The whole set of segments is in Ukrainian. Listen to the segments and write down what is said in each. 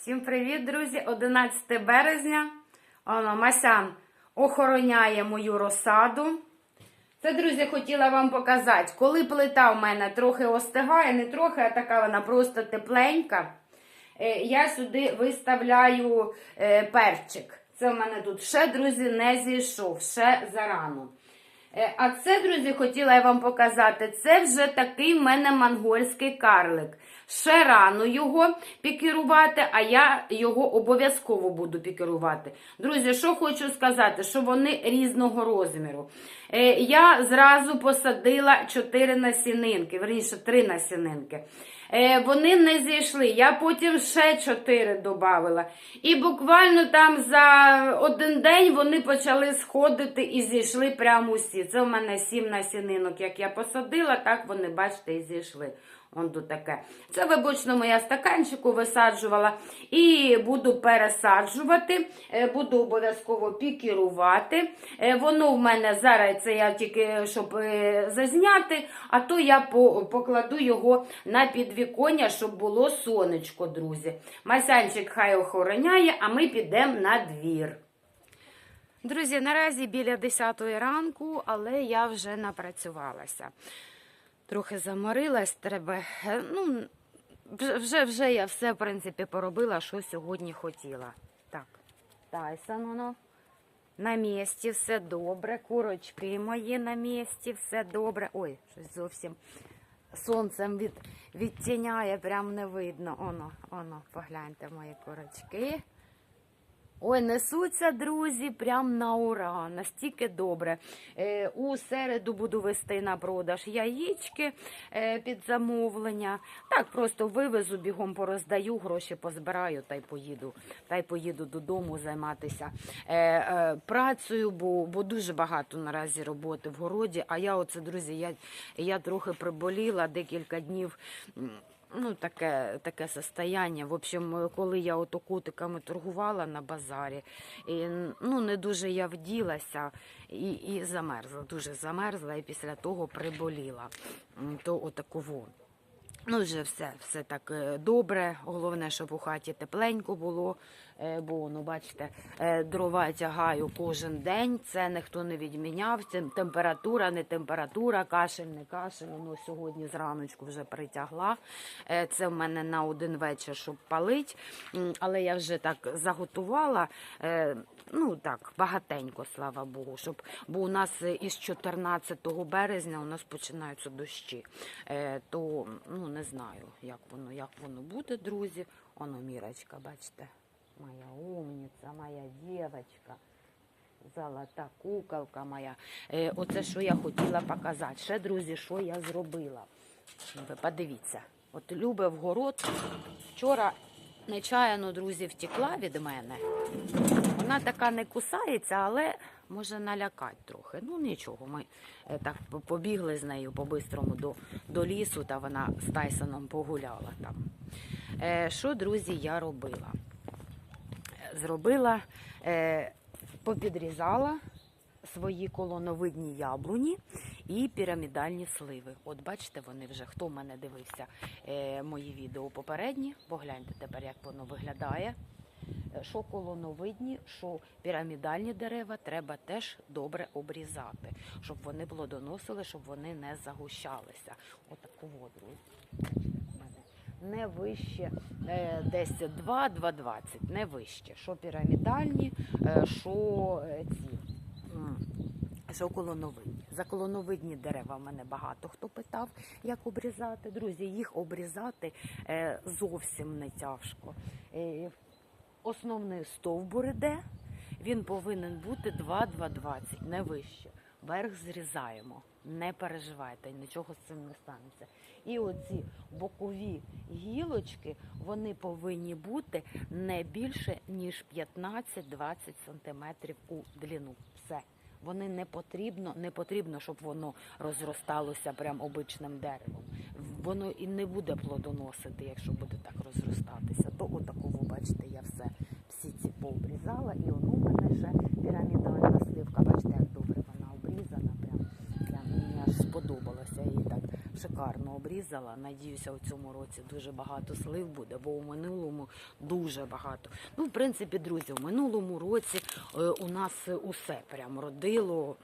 Всім привіт, друзі! 11 березня. Оно, Масян охороняє мою розсаду. Це, друзі, хотіла вам показати. Коли плита в мене трохи остигає, не трохи, а така вона просто тепленька. е, Я сюди виставляю е, перчик. Це в мене тут ще, друзі, не зійшов, ще зарано. Е, А це, друзі, хотіла я вам показати. Це вже такий в мене монгольський карлик. Ще рано його пікірувати, а я його обов'язково буду пікірувати. Друзі, що хочу сказати, що вони різного розміру. Е, Я зразу посадила 4 насінинки, верніше 3 насінинки. Е, Вони не зійшли. Я потім ще 4 додавала. І буквально там за один день вони почали сходити і зійшли прямо усі. Це в мене 7 насінинок, як я посадила, так вони, бачите, і зійшли. Он тут таке. Це в обичному я стаканчику висаджувала і буду пересаджувати, е, буду обов'язково пікірувати. Е, Воно в мене зараз це я тільки щоб е, зазняти, а то я покладу його на підвіконня, щоб було сонечко, друзі. Масянчик хай охороняє, а ми підемо на двір. Друзі, наразі біля 10 ранку, але я вже напрацювалася. Трохи заморилась, треба. е, Ну, вже, вже, я все, в принципі, поробила, що сьогодні хотіла. Так, Тайсон, воно на місці, все добре. Курочки мої на місці, все добре. Ой, щось зовсім сонцем від, відтіняє, прям не видно. Оно, оно, погляньте мої курочки. Ой, несуться, друзі, прям на ура, настільки добре. Е, у середу буду вести на продаж яєчки е, під замовлення. Так, просто вивезу, бігом пороздаю, гроші позбираю та й поїду. Та й поїду додому займатися е, е, працею, бо, бо дуже багато наразі роботи в городі. А я оце, друзі, я, я трохи приболіла декілька днів. Ну, таке, таке состояння. В общем, коли я ото котиками торгувала на базарі, і, ну, не дуже я вділася і, і замерзла, дуже замерзла, і після того приболіла. То отаково. Ну, вже все, все так е, добре. Головне, щоб у хаті тепленько було. е, Бо, ну, бачите, е, дрова тягаю кожен день. Це ніхто не відміняв. Це температура, не температура, кашель, не кашель. Ну, сьогодні зраночку вже притягла. Це в мене на один вечір, щоб палить. Але я вже так заготувала. Ну так, багатенько, слава Богу, щоб бо у нас е, із 14 березня у нас починаються дощі. Е, то ну не знаю, як воно, як воно буде, друзі. Оно мірочка, бачите, моя умниця, моя дівчинка. Золота куколка моя. Е, оце що я хотіла показати. Ще, друзі, що я зробила. Ви подивіться. От Любе в город вчора нечаяно, друзі, втекла від мене. Вона така не кусається, але може налякати трохи. Ну нічого, ми е, так побігли з нею по-бистрому до, до лісу, та вона з Тайсоном погуляла там. Е, що, друзі, я робила? Зробила, е, попідрізала свої колоновидні яблуні і пірамідальні сливи. От бачите, вони вже, хто в мене дивився е, мої відео попередні, погляньте тепер, як воно виглядає. Е, Що колоновидні, що пірамідальні дерева треба теж добре обрізати, щоб вони плодоносили, щоб вони не загущалися. Отаку воду. Не вище е, десь 2-2,20, не вище. Що пірамідальні, е, що е, ці. Що колоновидні. За колоновидні дерева в мене багато хто питав, як обрізати. Друзі, їх обрізати е, зовсім не тяжко. Основний стовбур іде, він повинен бути 2-2,20, не вище. Верх зрізаємо, не переживайте, нічого з цим не станеться. І оці бокові гілочки, вони повинні бути не більше, ніж 15-20 см у длину. Все. Вони не потрібно, не потрібно, щоб воно розросталося прям обичним деревом. Воно і не буде плодоносити, якщо буде так розростатися. То отаково, бачите, я все всі ці пообрізала, і воно в мене ще пірамідальна сливка. Бачите, як добре вона обрізана. Прям, прям мені аж сподобалося. Її так шикарно обрізала. Надіюся, у цьому році дуже багато слив буде, бо у минулому дуже багато. Ну, в принципі, друзі, у минулому році е, у нас усе прям родило.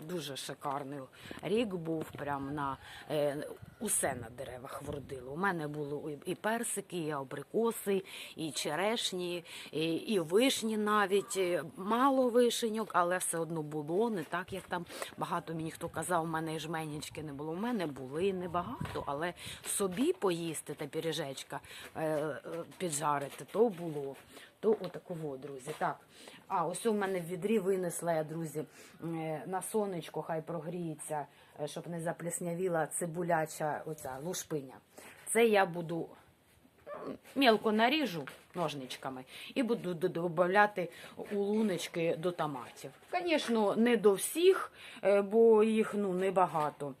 Дуже шикарний рік був прям на е, усе на деревах вродило. У мене було і- персики, і абрикоси, і черешні, і, і вишні навіть. Мало вишеньок, але все одно було. Не так, як там багато мені хто казав, у мене і жменічки не було. У мене були небагато, але собі поїсти та піріжечка е, е, піджарити, то було. То отаково, друзі. Так. А, ось у мене в відрі винесла я, друзі, е, на сонечко, хай прогріється, е, щоб не запліснявіла цибуляча оця лушпиня. Це я буду мілко наріжу ножничками і буду додавати у луночки до томатів. Звісно, не до всіх, е, бо їх ну, небагато.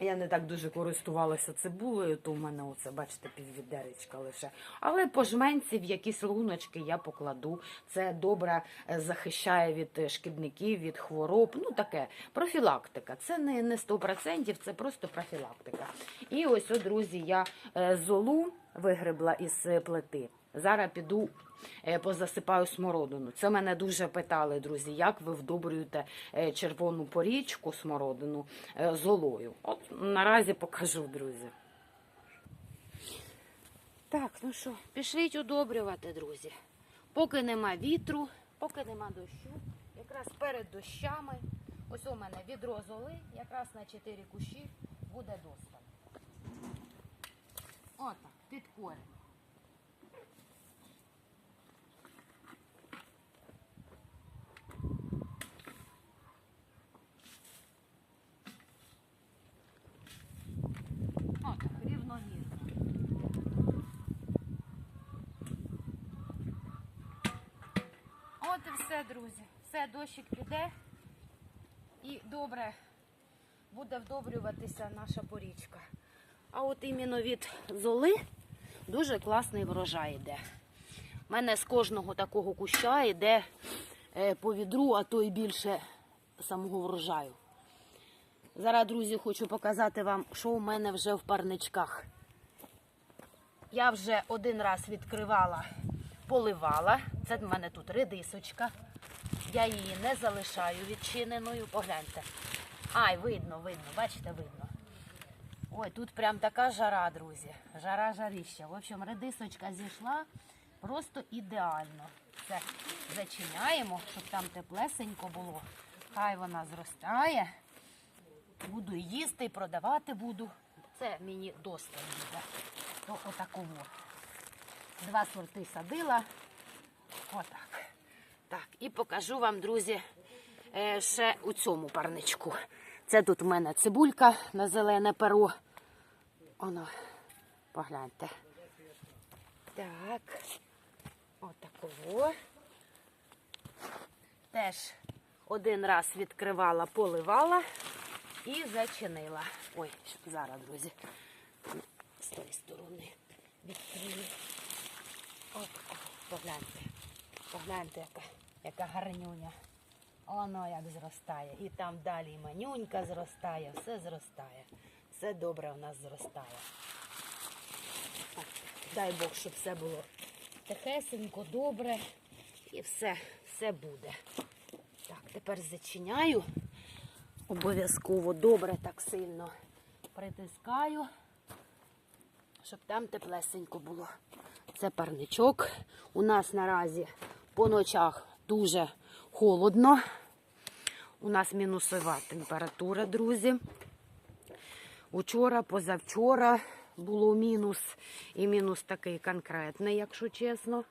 Я не так дуже користувалася цибулею, то в мене оце, бачите, піввідеречка лише. Але по жменці в якісь луночки я покладу. Це добре е, захищає від е, шкідників, від хвороб. Ну таке профілактика. Це не, не 100%, це просто профілактика. І ось, о, друзі, я е, золу вигребла із плити. Зараз піду позасипаю смородину. Це мене дуже питали, друзі, як ви вдобрюєте е, червону порічку смородину е, золою. От наразі покажу, друзі. Так, ну що, пішліть удобрювати, друзі. Поки нема вітру, поки нема дощу, якраз перед дощами. Ось у мене відро золи, якраз на 4 кущі буде досталь. Отак, під корінь. Все, друзі. Все, дощик піде. І добре буде вдобрюватися наша порічка. А от іменно від золи дуже класний врожай йде. У мене з кожного такого куща йде е, по відру, а то й більше самого врожаю. Зараз, друзі, хочу показати вам, що у мене вже в парничках. Я вже один раз відкривала, поливала. Це в мене тут редисочка. Я її не залишаю відчиненою. Погляньте. Ай, видно, видно, бачите, видно. Ой, тут прям така жара, друзі. Жара жарища. В общем, редисочка зійшла просто ідеально. Все зачиняємо, щоб там теплесенько було. Хай вона зростає. Буду їсти продавати буду. Це мені достатньо. То отаково. Два сорти садила. Отак. Так, і покажу вам, друзі, е, ще у цьому парничку. Це тут у мене цибулька на зелене перо. Оно, погляньте. Так. Отаково. Теж один раз відкривала, поливала і зачинила. Ой, зараз, друзі, з тої сторони відкрию. От, погляньте. Погляньте, яка, яка гарнюня. Воно як зростає. І там далі і манюнька зростає, все зростає. Все добре у нас зростає. Дай Бог, щоб все було тихесенько, добре. І все, все буде. Так, тепер зачиняю. Обов'язково добре так сильно притискаю, щоб там теплесенько було. Це парничок. У нас наразі по ночах дуже холодно. У нас мінусова температура, друзі. Учора, позавчора було мінус. І мінус такий конкретний, якщо чесно.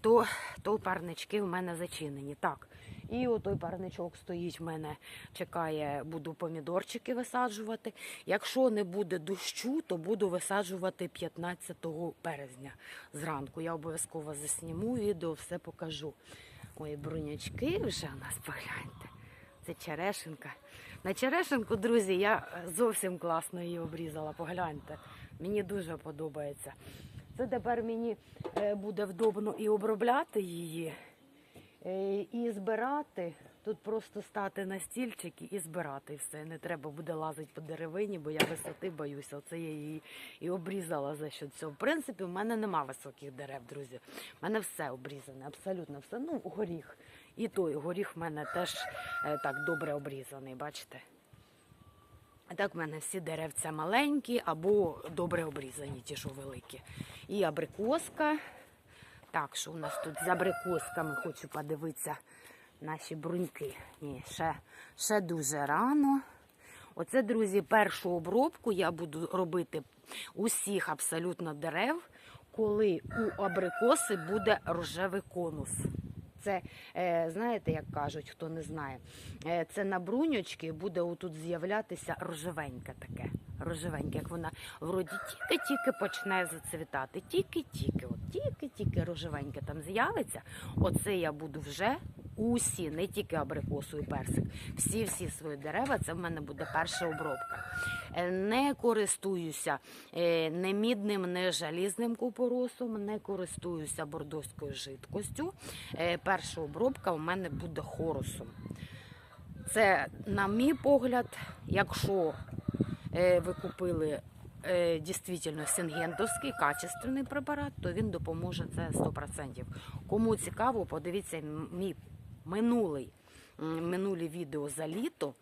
То, то парнички в мене зачинені. Так. І отой парничок стоїть в мене, чекає, буду помідорчики висаджувати. Якщо не буде дощу, то буду висаджувати 15 березня зранку. Я обов'язково засніму відео, все покажу. Ой, брунячки вже у нас погляньте. Це черешенка. На черешенку, друзі, я зовсім класно її обрізала. Погляньте. Мені дуже подобається. Це тепер мені е, буде вдобно і обробляти її, і збирати Тут просто стати на стільчики і збирати все. Не треба буде лазити по деревині, бо я висоти боюся. Оце я її і обрізала за що цього. В принципі, в мене нема високих дерев, друзі. У мене все обрізане, абсолютно все. Ну, горіх. І той горіх в мене теж е, так добре обрізаний, бачите? А так в мене всі деревця маленькі або добре обрізані, ті, що великі. І абрикоска. Так, що у нас тут з абрикосками хочу подивитися наші бруньки. Ні, ще, ще дуже рано. Оце, друзі, першу обробку я буду робити усіх абсолютно дерев, коли у абрикоси буде рожевий конус. Це, е, знаєте, як кажуть, хто не знає, е, це на бруньочки буде отут з'являтися рожевеньке таке. Рожевеньке, як вона вроді тільки-тільки почне зацвітати. Тільки-тільки, тільки-тільки рожевеньке там з'явиться. Оце я буду вже усі, не тільки абрикосу і персик. Всі-всі свої дерева, це в мене буде перша обробка. Е, Не користуюся е, не мідним, не жалізним купоросом, не користуюся бордоською жидкостю. Е, Перша обробка у мене буде хорусом. Це, на мій погляд, якщо ви купили дійсно сингентовський качественний препарат, то він допоможе це 100%. Кому цікаво, подивіться мій минулий, минулі відео за літо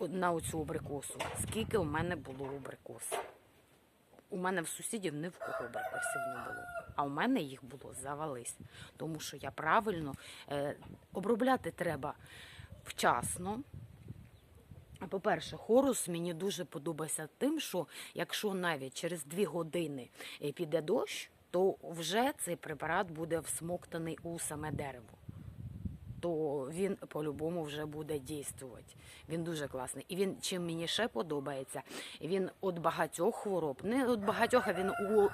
на оцю абрикосу, скільки у мене було абрикос. У мене в сусідів ні в кого абрикосів не було. А у мене їх було завались. Тому що я правильно е, обробляти треба вчасно. По-перше, хорус мені дуже подобається тим, що якщо навіть через дві години е, піде дощ, то вже цей препарат буде всмоктаний у саме дерево. То він по-любому вже буде дійствувати. Він дуже класний. І він чим мені ще подобається, він від багатьох хвороб, не від багатьох, а він у,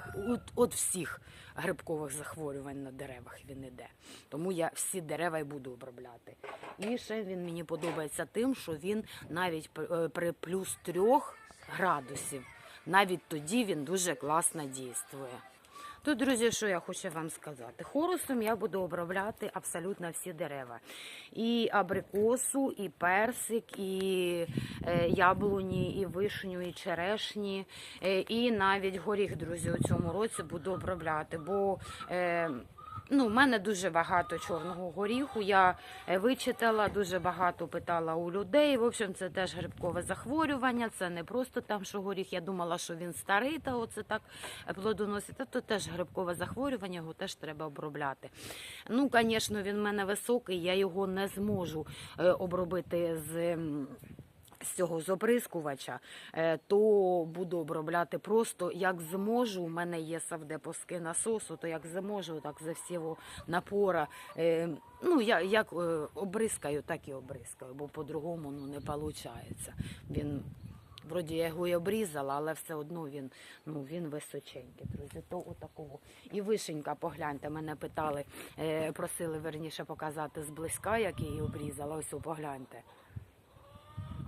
у, від всіх грибкових захворювань на деревах він іде. Тому я всі дерева й буду обробляти. І ще він мені подобається тим, що він навіть е, при плюс трьох градусів, навіть тоді він дуже класно дійствує. Тут, друзі, що я хочу вам сказати. Хорусом я буду обробляти абсолютно всі дерева. І абрикосу, і персик, і е, яблуні, і вишню, і черешні, е, і навіть горіх, друзі, у цьому році буду обробляти. Бо е, ну, в мене дуже багато чорного горіху. Я е, вичитала, дуже багато питала у людей. В общем, це теж грибкове захворювання. Це не просто там, що горіх. Я думала, що він старий, та оце так е, плодоносить. Та то теж грибкове захворювання, його теж треба обробляти. Ну, звісно, він в мене високий, я його не зможу е, обробити з. З цього з оприскувача, е, то буду обробляти просто як зможу. У мене є савдепоски насосу, то як зможу, так за всього напора. Е, Ну, я як е, обрискаю, так і обрискаю, бо по-другому ну, не виходить. Він Вроді я його і обрізала, але все одно він, ну, він височенький, друзі. То отакого. І вишенька, погляньте, мене питали, просили верніше показати зблизька, як її обрізала. Ось погляньте.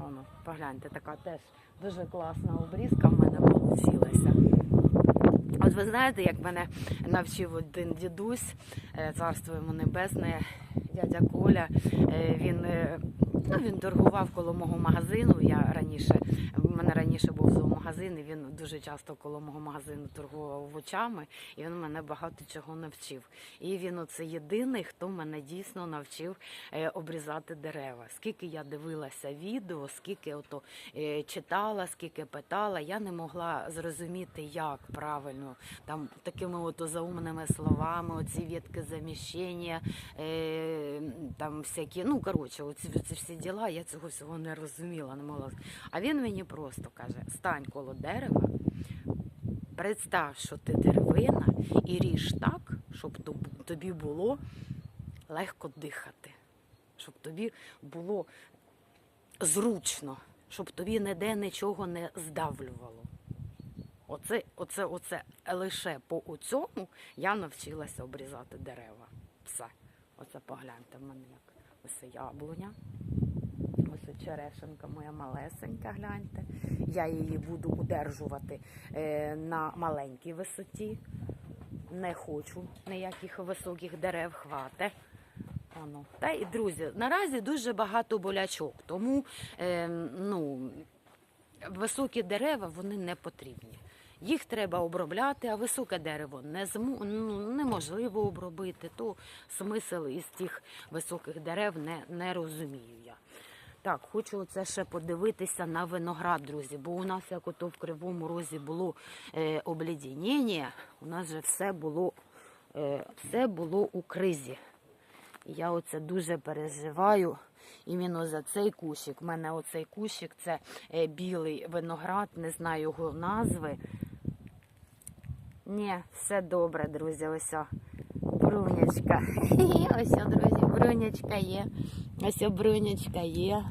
Оно, погляньте, така теж дуже класна обрізка в мене вийшла. От ви знаєте, як мене навчив один дідусь, е, царство йому небесне, дядя Коля. Е, Він, е, ну, він торгував коло мого магазину. Я раніше, в мене раніше був зоомагазин, і він дуже часто коло мого магазину торгував очами, і він мене багато чого навчив. І він оце єдиний, хто мене дійсно навчив е, обрізати дерева. Скільки я дивилася відео, скільки ото е, читала, скільки питала, я не могла зрозуміти, як правильно там такими ото заумними словами, оці ветки заміщення, е, там всякі, ну коротше, оці, оці всі діла, я цього всього не розуміла, не могла. А він мені просто каже: стань коло дерева. Представ, що ти деревина, і ріж так, щоб тобі було легко дихати, щоб тобі було зручно, щоб тобі ніде нічого не здавлювало. Оце, оце, оце лише по цьому я навчилася обрізати дерева. Все. Оце погляньте в мене як ось яблуня. Ось черешенка моя малесенька, гляньте. Я її буду удержувати е, на маленькій висоті. Не хочу ніяких високих дерев хвати. Ано. Та й друзі, наразі дуже багато болячок, тому е, ну, високі дерева вони не потрібні. Їх треба обробляти, а високе дерево не зму, ну, неможливо обробити. То смисл із тих високих дерев не, не розумію я. Так, хочу це ще подивитися на виноград, друзі, бо у нас як ото в Кривому Розі було е, обледеніння, у нас же все було, е, все було у кризі. Я оце дуже переживаю іменно за цей кущик. У мене оцей кущик це е, білий виноград, не знаю його назви. Ні, все добре, друзі. Ось о, брунячка. Ось, о, друзі, брунячка є. Ось о, брунячка є.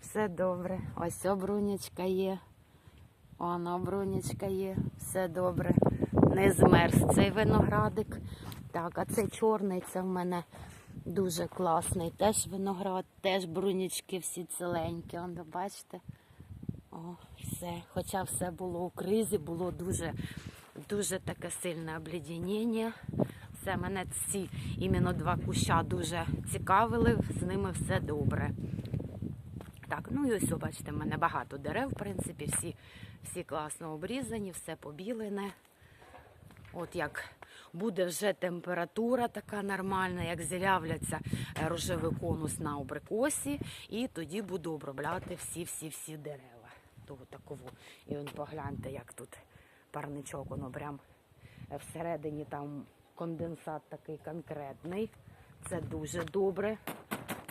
Все добре. Ось о, брунячка є. Воно брунячка є. Все добре. Не змерз цей виноградик. Так, а цей чорний, це в мене дуже класний. Теж виноград, теж брунячки всі ціленькі. Воно, бачите? О, все. Хоча все було у кризі, було дуже, дуже таке сильне обледеніння. Все, мене ці іменно два куща дуже цікавили, з ними все добре. Так, ну і ось, бачите, в мене багато дерев, в принципі, всі, всі класно обрізані, все побілене. От як буде вже температура така нормальна, як з'являться е, рожевий конус на абрикосі, і тоді буду обробляти всі-всі-всі дерева. Того такого. І он погляньте, як тут парничок, воно прям е, всередині там конденсат такий конкретний. Це дуже добре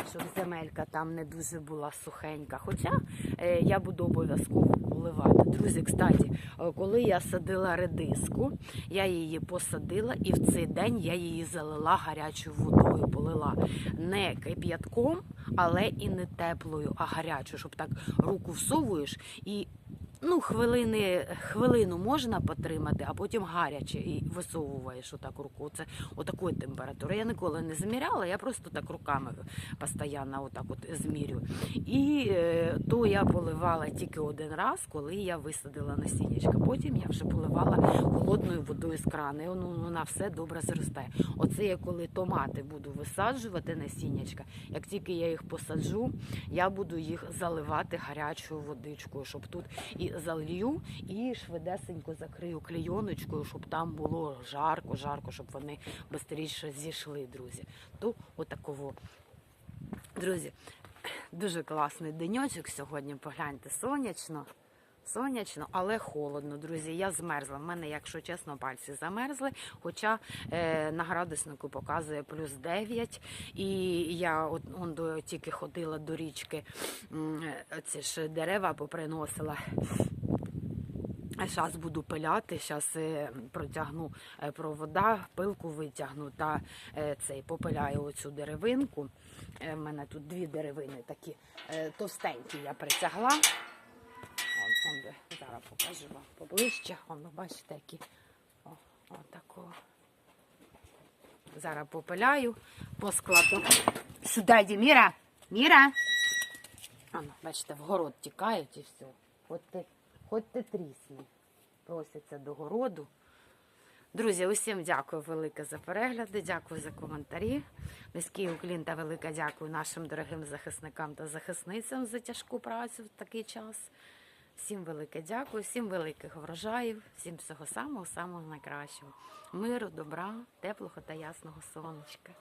щоб земелька там не дуже була сухенька. Хоча е, я буду обов'язково поливати. Друзі, кстати, е, коли я садила редиску, я її посадила і в цей день я її залила гарячою водою, полила не кип'ятком, але і не теплою, а гарячою, щоб так руку всовуєш і. Ну, хвилини, хвилину можна потримати, а потім гаряче і висовуєш отак руку. Це отакої температури. Я ніколи не заміряла, я просто так руками постійно отак от змірю. І е, то я поливала тільки один раз, коли я висадила насіннячка. Потім я вже поливала холодною водою з крана. І вона все добре зростає. Оце я коли томати буду висаджувати насіннячка. Як тільки я їх посаджу, я буду їх заливати гарячою водичкою, щоб тут і залью, і швидесенько закрию клейоночкою, щоб там було жарко, жарко, щоб вони швидше зійшли, друзі. То отаково. Друзі, дуже класний деньочок сьогодні. Погляньте, сонячно. Сонячно, але холодно, друзі. Я змерзла. В мене, якщо чесно, пальці замерзли. Хоча е, на градуснику показує плюс 9. І я от, он, до, тільки ходила до річки, е, ці ж дерева поприносила. Зараз буду пиляти, зараз протягну е, провода, пилку витягну та е, цей попиляю оцю деревинку. Е, В мене тут дві деревини такі е, товстенькі я притягла. Зараз покажу вам поближче. Воно, бачите, які о, отако. Зараз попиляю, поскладу. Сюди, йди, Міра! Міра! Ано, бачите, в город тікають і все. Хоч ти трісні. Просяться до городу. Друзі, усім дякую велике за перегляди, дякую за коментарі. Низький уклін та велике дякую нашим дорогим захисникам та захисницям за тяжку працю в такий час. Всім велике дякую, всім великих врожаїв, всім всього самого самого найкращого. Миру, добра, теплого та ясного сонечка.